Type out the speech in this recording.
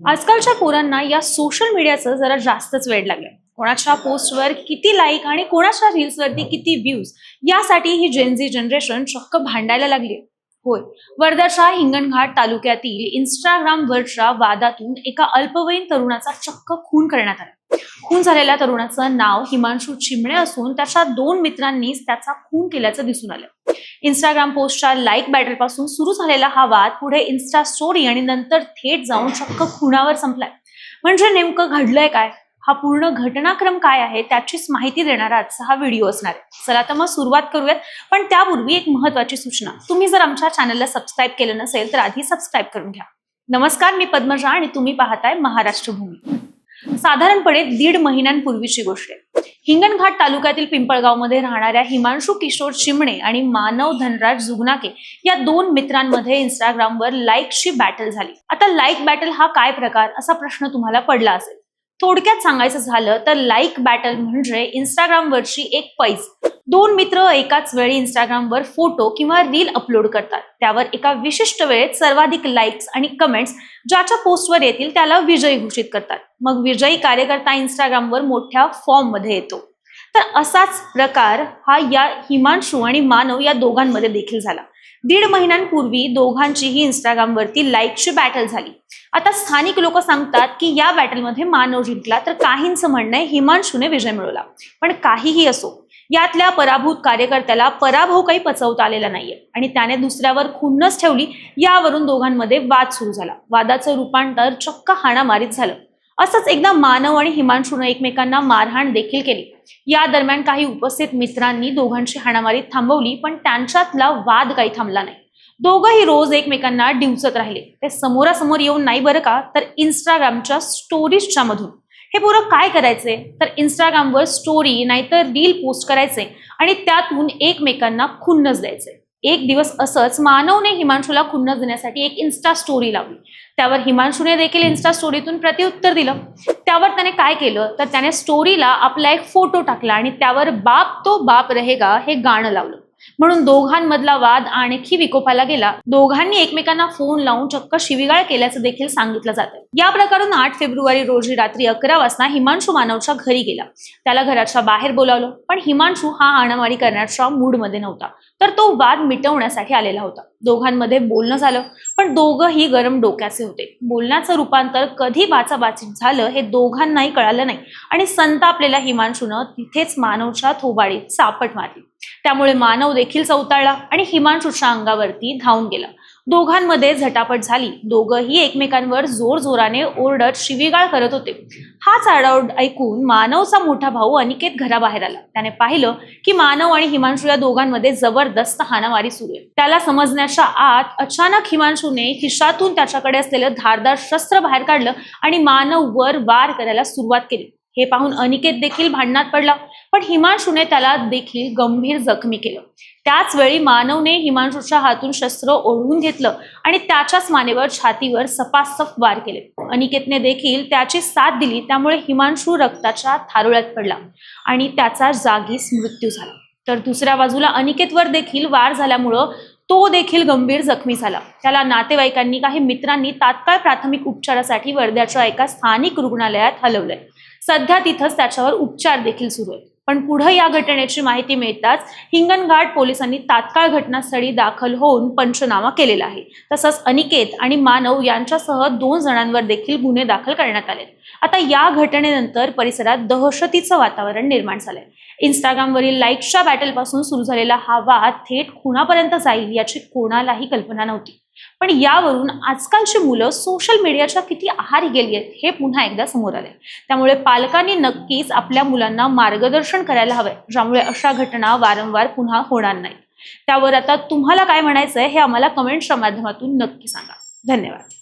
आजकालच्या पोरांना या सोशल मीडियाचं जरा जास्तच वेळ लागलंय. कोणाच्या पोस्टवर किती लाईक आणि कोणाच्या रील्सवरती किती व्ह्यूज यासाठी ही जेनझी जनरेशन चक्क भांडायला लागली होय. वर्ध्याच्या हिंगणघाट तालुक्यातील इंस्टाग्रामवरच्या वादातून एका अल्पवयीन तरुणाचा चक्क खून करण्यात आला. खून झालेल्या तरुणाचं नाव हिमांशू चिमणे असून त्याच्या दोन मित्रांनीच त्याचा खून केल्याचं दिसून आलं. इंस्टाग्राम पोस्टच्या लाईक बॅटलपासून सुरू झालेला हा वाद पुढे इन्स्टा स्टोरी आणि नंतर थेट जाऊन चक्क खुणावर संपलाय. म्हणजे नेमकं घडलंय काय? हा पूर्ण घटनाक्रम काय आहे? त्याचीच माहिती देणारा आजचा हा व्हिडिओ असणार आहे. चला तर मग सुरुवात करूयात. पण त्यापूर्वी एक महत्वाची सूचना. तुम्ही जर आमच्या चॅनलला सबस्क्राईब केलं नसेल तर आधी सबस्क्राईब करून घ्या. नमस्कार मी पद्मजा आणि तुम्ही पाहताय महाराष्ट्र भूमी साधारणपणे दीड महिन्यांपूर्वीची गोष्ट आहे. हिंगणघाट तालुक्यातील पिंपळगावमध्ये राहणाऱ्या हिमांशू किशोर चिमणे आणि मानव धनराज जुगनाके या दोन मित्रांमध्ये इंस्टाग्रामवर लाईकची बॅटल झाली. आता लाईक बॅटल हा काय प्रकार? असा प्रश्न तुम्हाला पडला असेल. थोडक्यात सांगायचं झालं तर लाईक बॅटल म्हणजे इंस्टाग्रामवरची एक पैज. दोन मित्र एकाच वेळी इंस्टाग्रामवर फोटो किंवा रील अपलोड करतात. त्यावर एका विशिष्ट वेळेत सर्वाधिक लाईक्स आणि कमेंट्स ज्याच्या पोस्टवर येतील त्याला विजयी घोषित करतात. मग विजयी कार्यकर्ता इंस्टाग्रामवर मोठ्या फॉर्ममध्ये येतो. तर असाच प्रकार हा या हिमांशू आणि मानव या दोघांमध्ये देखील झाला. दीड महिन्यांपूर्वी दोघांचीही इंस्टाग्रामवरती लाईकची बॅटल झाली. आता स्थानिक लोक सांगतात की या बॅटलमध्ये मानव जिंकला तर काहींचं म्हणणं आहे हिमांशूने विजय मिळवला. पण काहीही असो यातल्या पराभूत कार्यकर्त्याला पराभव काही पचवता आलेला नाहीये. आणि त्याने दुसऱ्यावर खुन्नस ठेवली यावरून दोघांमध्ये वाद सुरू झाला. वादाचं रूपांतर चक्क हाणामारीत झालं. असंच एकदा मानव आणि हिमांशून एकमेकांना मारहाण देखील केली. या दरम्यान काही उपस्थित मित्रांनी दोघांची हाणामारी थांबवली पण त्यांच्यातला वाद काही थांबला नाही. दोघंही रोज एकमेकांना डिवचत राहिले. ते समोरासमोर येऊन नाही बरं का तर इंस्टाग्रामच्या स्टोरीजच्या मधून. हे पोरं काय करायचे? तर इंस्टाग्रामवर स्टोरी नाहीतर रील पोस्ट करायचे आणि त्यातून एकमेकांना खुन्नस द्यायचे. एक दिवस असंच मानवने हिमांशूला खुन्नस देण्यासाठी एक इन्स्टा स्टोरी लावली. त्यावर हिमांशूने देखील इन्स्टा स्टोरीतून प्रतिउत्तर दिलं. त्यावर त्याने काय केलं? तर त्याने स्टोरीला आपला एक फोटो टाकला आणि त्यावर बाप तो बाप रहेगा हे गाणं लावलं. म्हणून दोघांमधला वाद आणखी विकोपाला गेला. दोघांनी एकमेकांना फोन लावून चक्क शिविगाळ केल्याचं देखील सांगितलं जातं या प्रकारून आठ फेब्रुवारी रोजी रात्री अकरा वाजता हिमांशू मानवच्या घरी गेला. त्याला घराच्या बाहेर बोलावलं पण हिमांशू हा हाणामारी करण्याच्या मूडमध्ये नव्हता. तर तो वाद मिटवण्यासाठी आलेला होता. दोघांमध्ये बोलणं झालं. पण दोघंही गरम डोक्याचे होते. बोलण्याचं रूपांतर कधी बाचाबाचीत झालं हे दोघांनाही कळालं नाही. आणि संतापलेल्या हिमांशूनं तिथेच मानवच्या थोबाडीत सापट मारली. त्यामुळे मानव देखील चौताळला आणि हिमांशूच्या अंगावरती धावून गेला. दोघांमध्ये झटापट झाली. दोघंही एकमेकांवर जोर जोराने ओरडत शिवीगाळ करत होते. हाच आडाओरड ऐकून मानवचा मोठा भाऊ अनिकेत घराबाहेर आला. त्याने पाहिलं की मानव आणि हिमांशू या दोघांमध्ये जबरदस्त हाणामारी सुरू आहे. त्याला समजण्याच्या आत अचानक हिमांशूने खिशातून त्याच्याकडे असलेलं धारदार शस्त्र बाहेर काढलं आणि मानव वर वार करायला सुरुवात केली. हे पाहून अनिकेत देखील भांडणात पडला. पण हिमांशूने त्याला देखील गंभीर जखमी केलं. त्याच वेळी मानवने हिमांशूच्या हातून शस्त्र ओढून घेतलं आणि त्याच्याच मानेवर छातीवर सपासप वार केले. अनिकेतने देखील त्याची साथ दिली त्यामुळे हिमांशू रक्ताच्या थारोळ्यात पडला आणि त्याचा जागीच मृत्यू झाला. तर दुसऱ्या बाजूला अनिकेतवर देखील वार झाल्यामुळं तो देखील गंभीर जखमी झाला. त्याला नातेवाईकांनी काही मित्रांनी तात्काळ प्राथमिक उपचारासाठी वर्ध्याच्या एका स्थानिक रुग्णालयात हलवलंय. सध्या तिथंच त्याच्यावर उपचार देखील सुरू आहेत. पण पुढे या घटनेची माहिती मिळताच हिंगणघाट पोलिसांनी तात्काळ घटनास्थळी दाखल होऊन पंचनामा केलेला आहे. तसंच अनिकेत आणि मानव यांच्यासह दोन जणांवर देखील गुन्हे दाखल करण्यात आले आता या घटनेनंतर परिसरात दहशतीचं वातावरण निर्माण झालंय. इंस्टाग्रामवरील लाईक्सच्या बॅटलपासून सुरू झालेला हा वाद थेट खुणापर्यंत जाईल याची कोणालाही कल्पना नव्हती. पण यावरून आजकालची मुलं सोशल मीडियाच्या किती आहारी गेली आहेत हे पुन्हा एकदा समोर आले त्यामुळे पालकांनी नक्कीच आपल्या मुलांना मार्गदर्शन करायला हवं ज्यामुळे अशा घटना वारंवार पुन्हा होणार नाहीत. त्यावर आता तुम्हाला काय म्हणायचंय हे आम्हाला कमेंट्सच्या माध्यमातून नक्की सांगा. धन्यवाद.